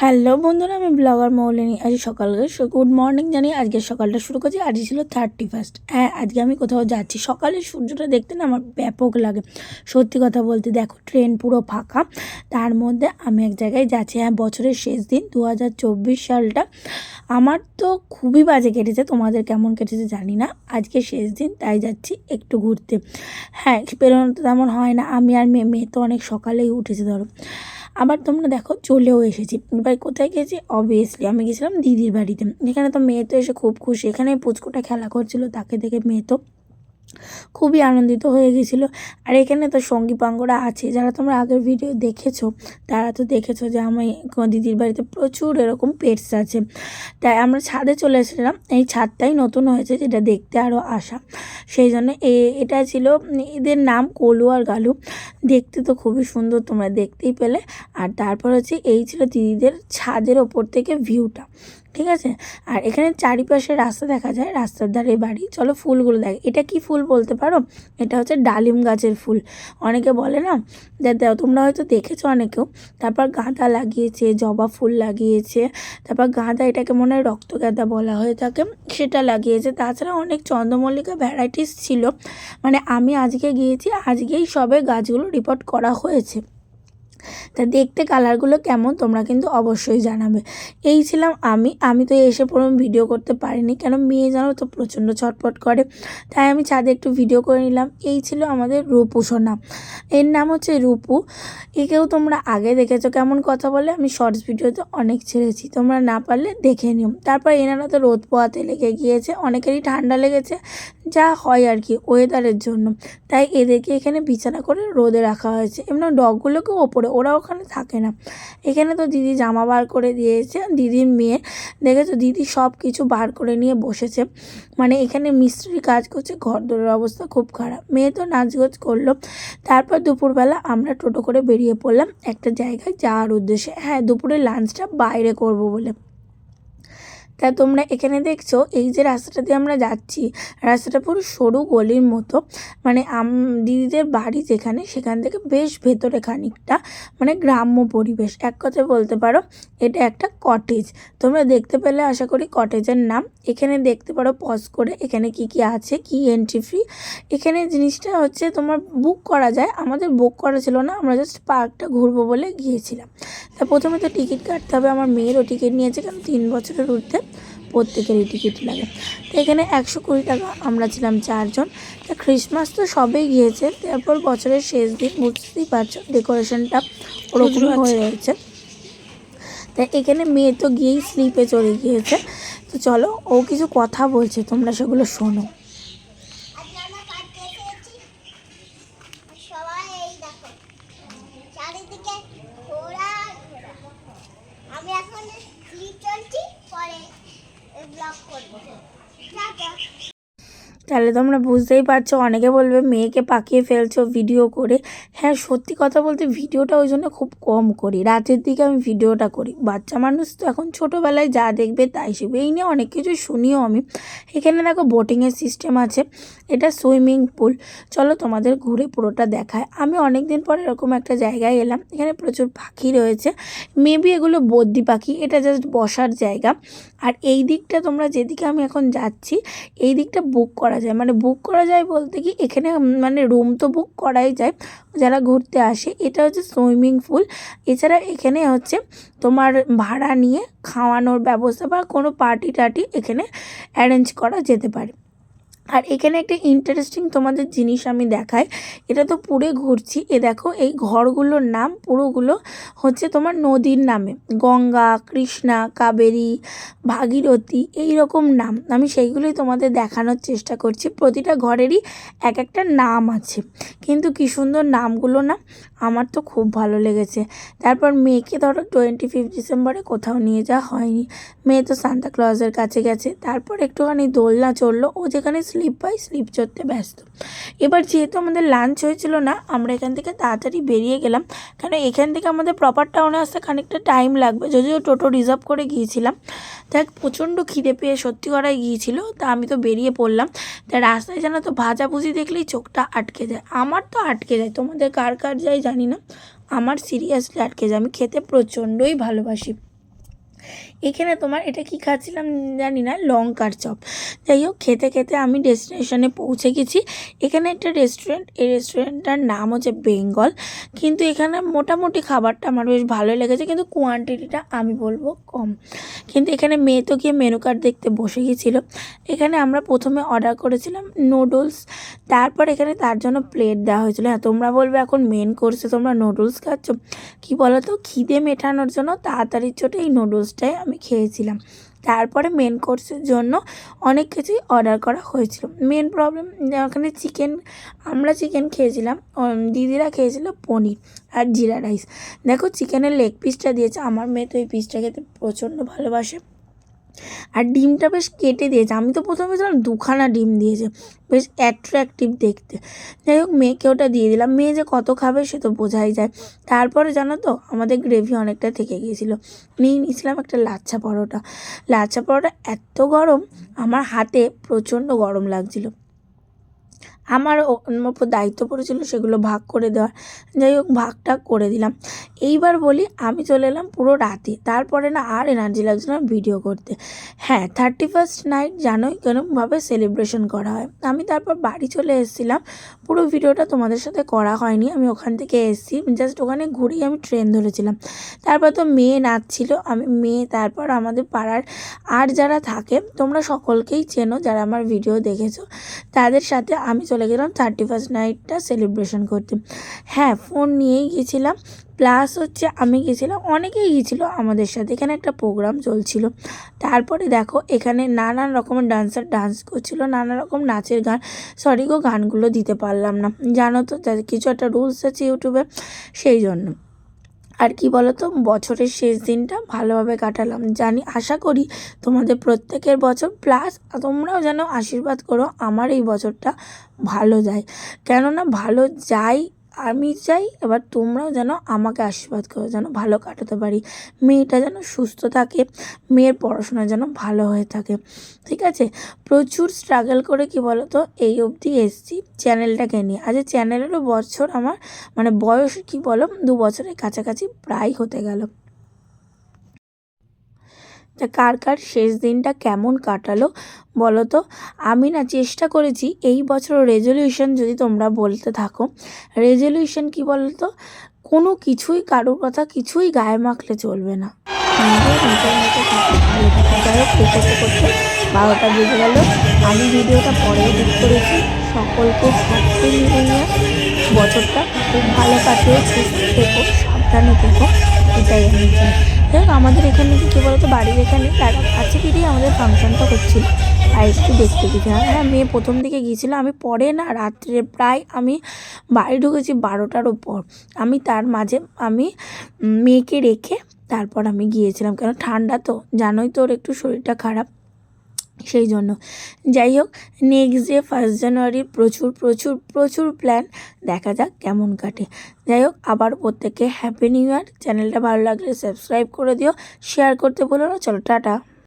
Hello বন্ধুরা, আমি blogger মৌলিনী। আজ সকাল গুড মর্নিং জানি আজকে সকালটা শুরু করছি। আজকে ছিল থার্টি ফার্স্ট হ্যাঁ আজকে আমি কোথাও যাচ্ছি। সকালে সূর্যটা দেখতে না আমার ব্যাপক লাগে। সত্যি কথা বলতে দেখো ট্রেন পুরো ফাঁকা। তার মধ্যে আমি এক জায়গায় যাচ্ছি। হ্যাঁ বছরের শেষ দিন দু হাজার চব্বিশ সালটা। আমার তো খুবই বাজে কেটেছে। তোমাদের কেমন কেটেছে জানি না। আজকে শেষ দিন, তাই যাচ্ছি একটু ঘুরতে। হ্যাঁ বেরোনো তো তেমন হয় না। আমি আর মেয়ে মেয়ে তো অনেক সকালেই উঠেছে, ধরো। আবার তোমরা দেখো, চলেও এসেছি। এবার কোথায় গেছি? অবভিয়াসলি আমি গেছিলাম দিদির বাড়িতে। এখানে তো মেয়ে তো এসে খুব খুশি। এখানে পুচকুটা খেলা করছিল, তাকে দেখে মেয়ে তো খুবই আনন্দিত হয়ে গেছিল। আর এখানে তো সঙ্গী পাঙ্গরা আছে, যারা তোমরা আগের ভিডিও দেখেছ, তারা তো দেখেছ যে আমি দিদির বাড়িতে প্রচুর এরকম পেটস আছে। তাই আমরা ছাদে চলে এসেছিলাম, এই ছাদটাই নতুন হয়েছে, যেটা দেখতে আরও আসা সেই জন্য এটা ছিল, এদের নাম কলু আর গালু। দেখতে তো খুবই সুন্দর, তোমরা দেখতেই পেলে। আর তারপর হচ্ছে এই ছিল দিদিদের ছাদের ওপর থেকে ভিউটা ঠিক আছে? আর এখানে চারিপাশে রাস্তা দেখা যায়, রাস্তার ধারে বাড়ি। চলো ফুলগুলো দেখ। এটা কি ফুল বলতে পারো? এটা হচ্ছে ডালিম গাছের ফুল। অনেকে বলে না দেও তোমরা হয়তো দেখেছ অনেকেও। তারপর গাঁদা লাগিয়েছে, জবা ফুল লাগিয়েছে। তারপর গাঁদা এটাকে মনে হয় রক্ত গাঁদা বলা হয়ে থাকে। সেটা লাগিয়েছে। তাছাড়া অনেক চন্দ্রমল্লিকা ভ্যারাইটিস ছিল। মানে আমি আজকে গিয়েছি, আজকেই সবে গাছগুলো রিপোর্ট করা হয়েছে। তা দেখতে কালারগুলো কেমন তোমরা কিন্তু অবশ্যই জানাবে। এই ছিলাম আমি আমি তো এসে প্রথম ভিডিও করতে পারিনি, কেন মেয়ে জানো তো প্রচণ্ড ছটপট করে, তাই আমি ছাদে একটু ভিডিও করে নিলাম। এই ছিল আমাদের রূপু সোনা, এর নাম হচ্ছে রূপু। একেও তোমরা আগে দেখেছ, কেমন কথা বলে, আমি শর্টস ভিডিওতে অনেক ছেড়েছি, তোমরা না পারলে দেখে নিও। তারপর এনারা তো রোদ পোয়াতে লেগে গিয়েছে, অনেকেরই ঠান্ডা লেগেছে, যা হয় আর কি ওয়েদারের জন্য। তাই এদেরকে এখানে বিছানা করে রোদে রাখা হয়েছে, এমন ডগগুলোকেও ওপরে ওরা ওখানে থাকে না। এখানে তো দিদি জামা বার করে দিয়েছে, দিদির মেয়ে। দেখেছ, দিদি সব কিছু বার করে নিয়ে বসেছে। মানে এখানে মিস্ত্রি কাজ করছে ঘর দোরের অবস্থা খুব খারাপ। মেয়ে তো নাচগোজ করল। তারপর দুপুরবেলা আমরা টোটো করে বেরিয়ে পড়লাম একটা জায়গায় যাওয়ার উদ্দেশ্যে। হ্যাঁ দুপুরে লাঞ্চটা বাইরে করব বলে। তা তোমরা এখানে দেখছ, এই যে রাস্তাটা দিয়ে আমরা যাচ্ছি, রাস্তাটা পুরো সরু গলির মতো। মানে আম, দিদিদের বাড়ি যেখানে, সেখান থেকে বেশ ভেতরে খানিকটা মানে গ্রাম্য পরিবেশ। এক কথায় বলতে পারো, এটা একটা কটেজ তোমরা দেখতে পেলে, আশা করি কটেজের নাম। এখানে দেখতে পারো পজ করে, এখানে কি কি আছে, কি এন্ট্রি ফ্রি এখানে জিনিসটা হচ্ছে, তোমার বুক করা যায়। আমাদের বুক করা ছিল না, আমরা জাস্ট পার্কটা ঘুরবো বলে গিয়েছিলাম। তা প্রথমে তো টিকিট কাটতে হবে, আমার মেয়েরও টিকিট নিয়েছে কারণ তিন বছরের ঊর্ধ্বে। প্রত্যেকেরই টিকিট লাগে। তো এখানে একশো কুড়ি টাকা আমরা ছিলাম চারজন। তা ক্রিসমাস তো সবেই গিয়েছে। তারপর বছরের শেষ দিন বুঝতেই পারছ ডেকোরেশনটা ওরকম হয়ে রয়েছে। তা এখানে মেয়ে তো গিয়েই স্লিপে চলে গিয়েছে। তো চলো ও কিছু কথা বলছে তোমরা সেগুলো শোনো। আমি এখন ক্লিপ চলছি পরে ব্লগ করব। তাহলে তোমরা বুঝতেই পারছ, অনেকে বলবে মেয়েকে পাকিয়ে ফেলছো ভিডিও করে। হ্যাঁ সত্যি কথা বলতে ভিডিওটা ওই জন্য খুব কম করি। রাতের দিকে আমি ভিডিওটা করি। বাচ্চা মানুষ তো এখন ছোটোবেলায় যা দেখবে তাই শিখবে। এই নিয়ে অনেক কিছু শুনিও আমি। এখানে দেখো বোটিংয়ের সিস্টেম আছে। এটা সুইমিং পুল চলো তোমাদের ঘুরে পুরোটা দেখায়। আমি অনেক দিন পর এরকম একটা জায়গায় এলাম। এখানে প্রচুর পাখি রয়েছে। মেবি এগুলো বদ্যি পাখি। এটা জাস্ট বসার জায়গা। আর এই দিকটা তোমরা যেদিকে আমি এখন যাচ্ছি, এই দিকটা বুক করা যায়। মানে বুক করা যায় বলতে কি এখানে মানে রুম তো বুক করাই যায় যারা ঘুরতে আসে। এটা হচ্ছে সুইমিং পুল এছাড়া এখানে হচ্ছে তোমার ভাড়া নিয়ে খাওয়ানোর ব্যবস্থা বা কোনো পার্টি টার্টি এখানে অ্যারেঞ্জ করা যেতে পারে। আর এখানে একটা ইন্টারেস্টিং তোমাদের জিনিস আমি দেখাই। এটা তো পুরে ঘুরছি। এ দেখো, এই ঘরগুলোর নাম পুরোগুলো হচ্ছে তোমার নদীর নামে। গঙ্গা, কৃষ্ণা, কাবেরী, ভাগীরথী এই রকম নাম। আমি সেইগুলোই তোমাদের দেখানোর চেষ্টা করছি। প্রতিটা ঘরেরই এক একটা নাম আছে। কিন্তু কী সুন্দর নামগুলো না, আমার তো খুব ভালো লেগেছে। তারপর মেয়েকে ধরো টোয়েন্টি ফিফথ ডিসেম্বরে কোথাও নিয়ে যাওয়া হয়নি। মেয়ে তো সান্তা ক্লজের কাছে গেছে। তারপর একটুখানি দোলনা চলল ও যেখানে স্লিপ পাই স্লিপ চড়তে ব্যস্ত। এবার যেহেতু আমাদের লাঞ্চ হয়েছিল না, আমরা এখান থেকে তাড়াতাড়ি বেরিয়ে গেলাম। কারণ এখান থেকে আমাদের প্রপার টাউনে আসতে খানিকটা টাইম লাগবে। যদিও টোটো রিজার্ভ করে গিয়েছিলাম। দেখ প্রচণ্ড খিদে পেয়ে সত্যি করাই গিয়েছিল, তা আমি তো বেরিয়ে পড়লাম। তা রাস্তায় জানো তো ভাজাভুজি দেখলেই চোখটা আটকে যায়। আমার তো আটকে যায়, তোমাদের কার কার যায় জানি না। আমার সিরিয়াসলি আটকে যায়। আমি খেতে প্রচণ্ডই ভালোবাসি। এখানে তোমার এটা কি খাচ্ছিলাম জানি না, লঙ্কার চপ। যাই হোক, খেতে খেতে আমি ডেস্টিনেশনে পৌঁছে গেছি। এখানে একটা রেস্টুরেন্ট এই রেস্টুরেন্টটার নাম হচ্ছে বেঙ্গল কিন্তু এখানে মোটামুটি খাবারটা আমার বেশ ভালোই লেগেছে, কিন্তু কোয়ান্টিটিটা আমি বলব কম। কিন্তু এখানে মেয়ে তো গিয়ে মেনু কার্ড দেখতে বসে গিয়েছিল। এখানে আমরা প্রথমে অর্ডার করেছিলাম নুডলস তারপর এখানে তার জন্য প্লেট দেওয়া হয়েছিল। হ্যাঁ তোমরা বলবে এখন মেন কোর্সে তোমরা নুডলস খাচ্ছ। কী বলো তো খিদে মেটানোর জন্য তাড়াতাড়ির চোটে এই নুডলসটাই আমি খেয়েছিলাম। তারপরে মেন কোর্সের জন্য অনেক কিছুই অর্ডার করা হয়েছিল। মেন প্রবলেম ওখানে চিকেন আমরা চিকেন খেয়েছিলাম দিদিরা খেয়েছিল পনির আর জিরা রাইস দেখো চিকেনের লেগ পিসটা দিয়েছে। আমার মেয়ে তো এই পিসটা খেতে প্রচণ্ড ভালোবাসে। আর ডিমটা বেশ কেটে দিয়েছে। আমি তো প্রথমে ছিলাম দুখানা ডিম দিয়েছে। বেশ অ্যাট্রাকটিভ দেখতে। যাই হোক, মেয়েকে ওটা দিয়ে দিলাম। মেয়ে যে কত খাবে সে তো বোঝাই যায়। তারপরে জানো তো, আমাদের গ্রেভি অনেকটা থেকে গিয়েছিল। নিয়ে নিয়েছিলাম একটা লাচ্ছা পরোটা। লাচ্ছা পরোটা এত গরম, আমার হাতে প্রচণ্ড গরম লাগছিল। আমার ও- ওর উপর দায়িত্ব পড়েছিল, সেগুলো ভাগ করে দেওয়ার। যাই হোক, ভাগটা করে দিলাম। এইবার বলি, আমি চলে এলাম পুরো রাতে। তারপরে না আর এনার্জি লাগছিল না ভিডিও করতে। হ্যাঁ থার্টি ফার্স্ট নাইট জানোই কেরমভাবে সেলিব্রেশন করা হয়। আমি তারপর বাড়ি চলে এসেছিলাম। পুরো ভিডিওটা তোমাদের সাথে করা হয়নি। আমি ওখান থেকে এসেছি। জাস্ট ওখানে ঘুরেই আমি ট্রেন ধরেছিলাম। তারপর তো মেয়ে নাচছিল আমি মেয়ে, তারপর আমাদের পাড়ার আর যারা থাকে, তোমরা সকলকেই চেনো, যারা আমার ভিডিও দেখেছ। তাদের সাথে আমি চলে গেলাম থার্টি ফার্স্ট নাইটটা সেলিব্রেশন করতে। হ্যাঁ ফোন নিয়েই গেছিলাম। প্লাস হচ্ছে আমি গেছিলাম, অনেকেই গেছিল আমাদের সাথে। এখানে একটা প্রোগ্রাম চলছিল। তারপরে দেখো, এখানে নানান রকমের ডান্সার ডান্স করছিল, নানা রকম নাচের গান। সরি গো, গানগুলো দিতে পারলাম না। জানো তো কিছু একটা রুলস আছে ইউটিউবে সেই জন্য। আর কি বলতো, বছরের শেষ দিনটা ভালোভাবে কাটালাম। জানি, আশা করি তোমাদের প্রত্যেকের বছর, প্লাস তোমরাও যেন আশীর্বাদ করো, আমার এই বছরটা ভালো যায়। কেননা ভালো যাই আমি চাই এবার তোমরাও যেন আমাকে আশীর্বাদ করো, যেন ভালো কাটাতে পারি। মেয়েটা যেন সুস্থ থাকে, মেয়ের পড়াশোনা যেন ভালো হয়ে থাকে। ঠিক আছে? প্রচুর স্ট্রাগল করে কি বলো তো এই অবধি এসছি চ্যানেলটাকে নিয়ে। আজ চ্যানেলেরও বছর আমার মানে বয়স কি বলো, দু বছরের কাছাকাছি প্রায় হতে গেল। তা কার কার শেষ দিনটা কেমন কাটালো বলো তো? আমি না চেষ্টা করেছি এই বছর রেজলিউশন যদি তোমরা বলতে থাকো। রেজলিউশন কি বলো তো? কোনো কিছুই কারোর কথা কিছুই গায়ে মাখলে চলবে না। বারোটা বেজে গেল। আমি ভিডিওটা পরে এডিট করেছি। সকলকে হ্যাপি নিয়ে বছরটা খুব ভালো কাটিয়ে সুস্থ থেকো, সাবধানে থেকো। এটাই আমি হোক আমাদের এখানে কি, কী বলতো, বাড়ির এখানে আছে কাছে আমাদের ফাংশনটা হচ্ছিল আর একটু দেখতে গেছিলাম হ্যাঁ মেয়ে প্রথম দিকে গিয়েছিল। আমি পরে না, রাত্রে প্রায় আমি বাড়ি ঢুকেছি বারোটার ওপর আমি তার মাঝে, আমি মেয়েকে রেখে তারপর আমি গিয়েছিলাম। কেন, ঠান্ডা তো, জানোই তোর একটু শরীরটা খারাপ। সেই জন্য। যাই হোক নেক্সট ডে ফার্স্ট জানুয়ারির প্রচুর প্রচুর প্রচুর প্ল্যান দেখা যাক কেমন কাটে। যাই হোক, আবার প্রত্যেকে হ্যাপি নিউ ইয়ার চ্যানেলটা ভালো লাগলে সাবস্ক্রাইব করে দিও। শেয়ার করতে বলো না। চলো, টাটা।